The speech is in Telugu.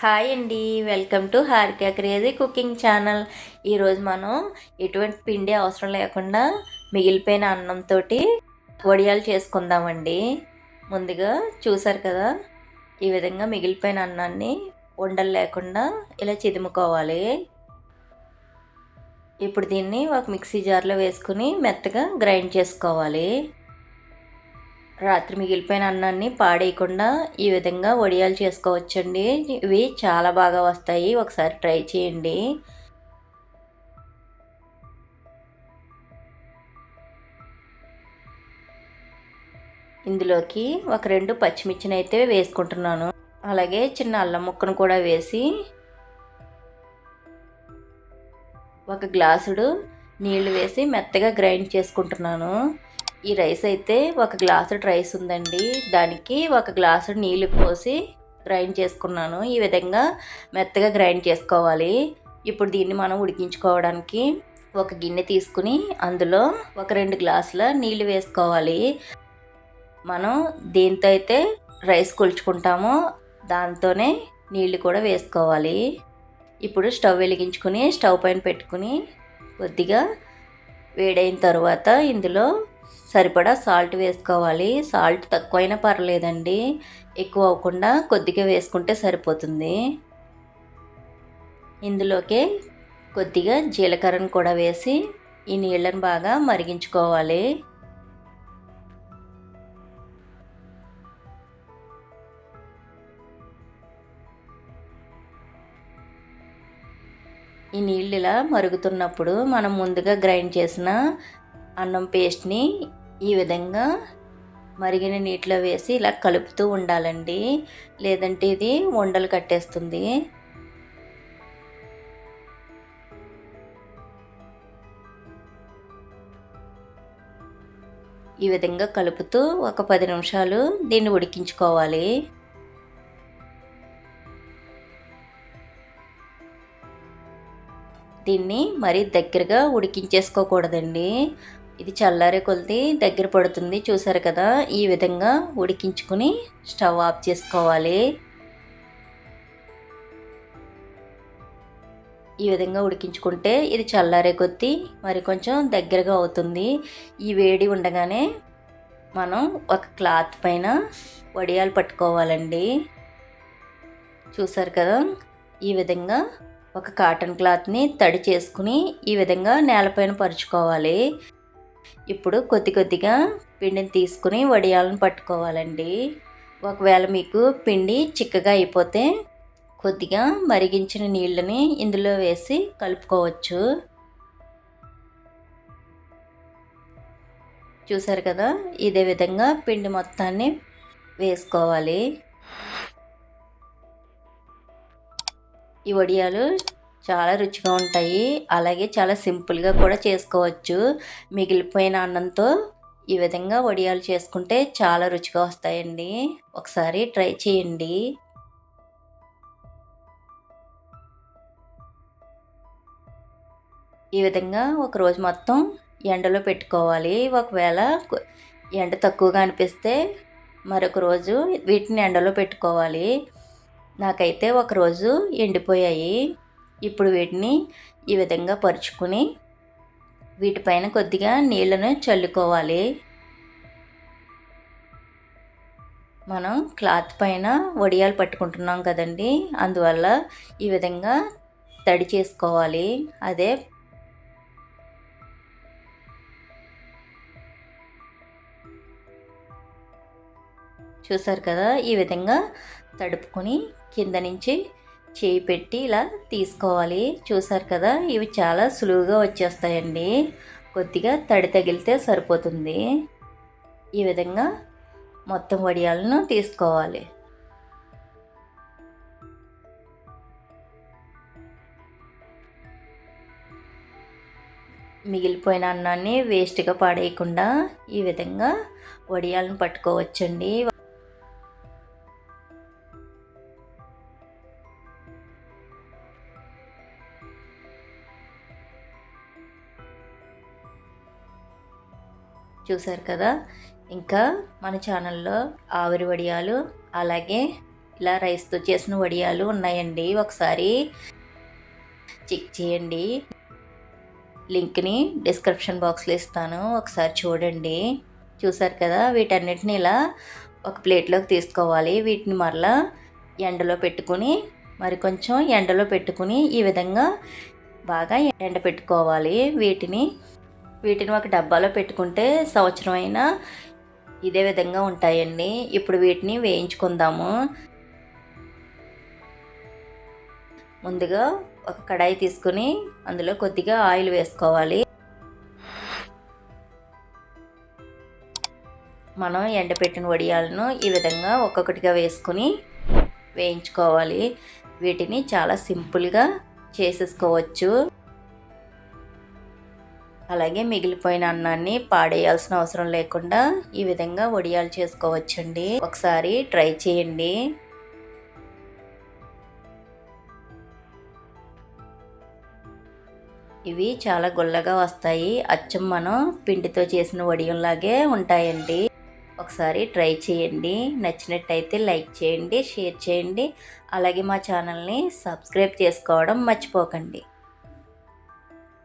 హాయ్ అండి welcome to Harika crazy cooking channel. ఈరోజు మనం ఎటువంటి పిండి అవసరం లేకుండా మిగిలిపోయిన అన్నంతో వడియాలు చేసుకుందామండి. ముందుగా చూసారు కదా ఈ విధంగా మిగిలిపోయిన అన్నాన్ని ఉండలు లేకుండా ఇలా చిదుముకోవాలి. ఇప్పుడు దీన్ని ఒక మిక్సీ జార్లో వేసుకుని మెత్తగా గ్రైండ్ చేసుకోవాలి. రాత్రి మిగిలిపోయిన అన్నాన్ని పాడేయకుండా ఈ విధంగా వడియాలు చేసుకోవచ్చండి. ఇవి చాలా బాగా వస్తాయి. ఒకసారి ట్రై చేయండి. ఇందులోకి ఒక రెండు పచ్చిమిర్చిని అయితే వేసుకుంటున్నాను. అలాగే చిన్న అల్లం ముక్కను కూడా వేసి ఒక గ్లాసుడు నీళ్ళు వేసి మెత్తగా గ్రైండ్ చేసుకుంటున్నాను. ఈ రైస్ అయితే ఒక గ్లాసు రైస్ ఉందండి. దానికి ఒక గ్లాసు నీళ్ళు పోసి గ్రైండ్ చేసుకున్నాను. ఈ విధంగా మెత్తగా గ్రైండ్ చేసుకోవాలి. ఇప్పుడు దీన్ని మనం ఉడికించుకోవడానికి ఒక గిన్నె తీసుకుని అందులో ఒక రెండు గ్లాసుల నీళ్ళు వేసుకోవాలి. మనం దీంతో అయితే రైస్ కొలుచుకుంటామో దాంతోనే నీళ్ళు కూడా వేసుకోవాలి. ఇప్పుడు స్టవ్ వెలిగించుకుని స్టవ్ పైన పెట్టుకుని కొద్దిగా వేడైన తర్వాత ఇందులో సరిపడా సాల్ట్ వేసుకోవాలి. సాల్ట్ తక్కువైనా పర్లేదండి. ఎక్కువ అవ్వకుండా కొద్దిగా వేసుకుంటే సరిపోతుంది. ఇందులోకే కొద్దిగా జీలకర్రను కూడా వేసి ఈ నీళ్ళను బాగా మరిగించుకోవాలి. ఈ నీళ్ళు ఇలా మరుగుతున్నప్పుడు మనం ముందుగా గ్రైండ్ చేసిన అన్నం పేస్ట్ని ఈ విధంగా మరిగిన నీటిలో వేసి ఇలా కలుపుతూ ఉండాలండి. లేదంటే ఇది ఉండలు కట్టేస్తుంది. ఈ విధంగా కలుపుతూ ఒక పది నిమిషాలు దీన్ని ఉడికించుకోవాలి. దీన్ని మరీ దగ్గరగా ఉడికించేసుకోకూడదండి. ఇది చల్లారే కొలిది దగ్గర పడుతుంది చూసారు కదా? ఈ విధంగా ఉడికించుకుని స్టవ్ ఆఫ్ చేసుకోవాలి. ఈ విధంగా ఉడికించుకుంటే ఇది చల్లారే కొద్దీ మరి కొంచెం దగ్గరగా అవుతుంది. ఈ వేడి ఉండగానే మనం ఒక క్లాత్ పైన వడియాలు పట్టుకోవాలండి. చూసారు కదా? ఈ విధంగా ఒక కాటన్ క్లాత్ని తడి చేసుకుని ఈ విధంగా నేలపైన పరుచుకోవాలి. ఇప్పుడు కొద్ది కొద్దిగా పిండిని తీసుకుని వడియాలను పట్టుకోవాలండి. ఒకవేళ మీకు పిండి చిక్కగా అయిపోతే కొద్దిగా మరిగించిన నీళ్ళని ఇందులో వేసి కలుపుకోవచ్చు. చూసారు కదా? ఇదే విధంగా పిండి మొత్తాన్ని వేసుకోవాలి. ఈ వడియాలు చాలా రుచిగా ఉంటాయి. అలాగే చాలా సింపుల్గా కూడా చేసుకోవచ్చు. మిగిలిపోయిన అన్నంతో ఈ విధంగా వడియాలు చేసుకుంటే చాలా రుచిగా వస్తాయండి. ఒకసారి ట్రై చేయండి. ఈ విధంగా ఒక రోజు మొత్తం ఎండలో పెట్టుకోవాలి. ఒకవేళ ఎండ తక్కువగా అనిపిస్తే మరొక రోజు వీటిని ఎండలో పెట్టుకోవాలి. నాకైతే ఒకరోజు ఎండిపోయాయి. ఇప్పుడు వీటిని ఈ విధంగా పరుచుకుని వీటిపైన కొద్దిగా నీళ్ళను చల్లుకోవాలి. మనం క్లాత్ పైన వడియాలు పట్టుకుంటున్నాం కదండి. అందువల్ల ఈ విధంగా తడి చేసుకోవాలి. అదే చూసారు కదా ఈ విధంగా తడుపుకొని కింద నుంచి చేయి పెట్టి ఇలా తీసుకోవాలి. చూసారు కదా ఇవి చాలా సులువుగా వచ్చేస్తాయండి. కొద్దిగా తడి తగిలితే సరిపోతుంది. ఈ విధంగా మొత్తం వడియాలను తీసుకోవాలి. మిగిలిపోయిన అన్నాన్ని వేస్ట్గా పాడేయకుండా ఈ విధంగా వడియాలను పట్టుకోవచ్చండి. చూసారు కదా? ఇంకా మన ఛానల్లో ఆవిరి వడియాలు అలాగే ఇలా రైస్తో చేసిన వడియాలు ఉన్నాయండి. ఒకసారి చెక్ చేయండి. లింక్ని డిస్క్రిప్షన్ బాక్స్లో ఇస్తాను. ఒకసారి చూడండి. చూసారు కదా? వీటన్నిటిని ఇలా ఒక ప్లేట్లోకి తీసుకోవాలి. వీటిని మరలా ఎండలో పెట్టుకుని మరి కొంచెం ఎండలో పెట్టుకుని ఈ విధంగా బాగా ఎండ పెట్టుకోవాలి వీటిని వీటిని ఒక డబ్బాలో పెట్టుకుంటే సంవత్సరం అయినా ఇదే విధంగా ఉంటాయండి. ఇప్పుడు వీటిని వేయించుకుందాము. ముందుగా ఒక కడాయి తీసుకుని అందులో కొద్దిగా ఆయిల్ వేసుకోవాలి. మనం ఎండపెట్టిన వడియాలను ఈ విధంగా ఒక్కొక్కటిగా వేసుకుని వేయించుకోవాలి. వీటిని చాలా సింపుల్గా చేసేసుకోవచ్చు. అలాగే మిగిలిపోయిన అన్నాన్ని పాడేయాల్సిన అవసరం లేకుండా ఈ విధంగా వడియాలు చేసుకోవచ్చండి. ఒకసారి ట్రై చేయండి. ఇవి చాలా గుల్లగా వస్తాయి. అచ్చం మనం పిండితో చేసిన వడియంలాగే ఉంటాయండి. ఒకసారి ట్రై చేయండి. నచ్చినట్టయితే లైక్ చేయండి షేర్ చేయండి. అలాగే మా ఛానల్ని సబ్స్క్రైబ్ చేసుకోవడం మర్చిపోకండి.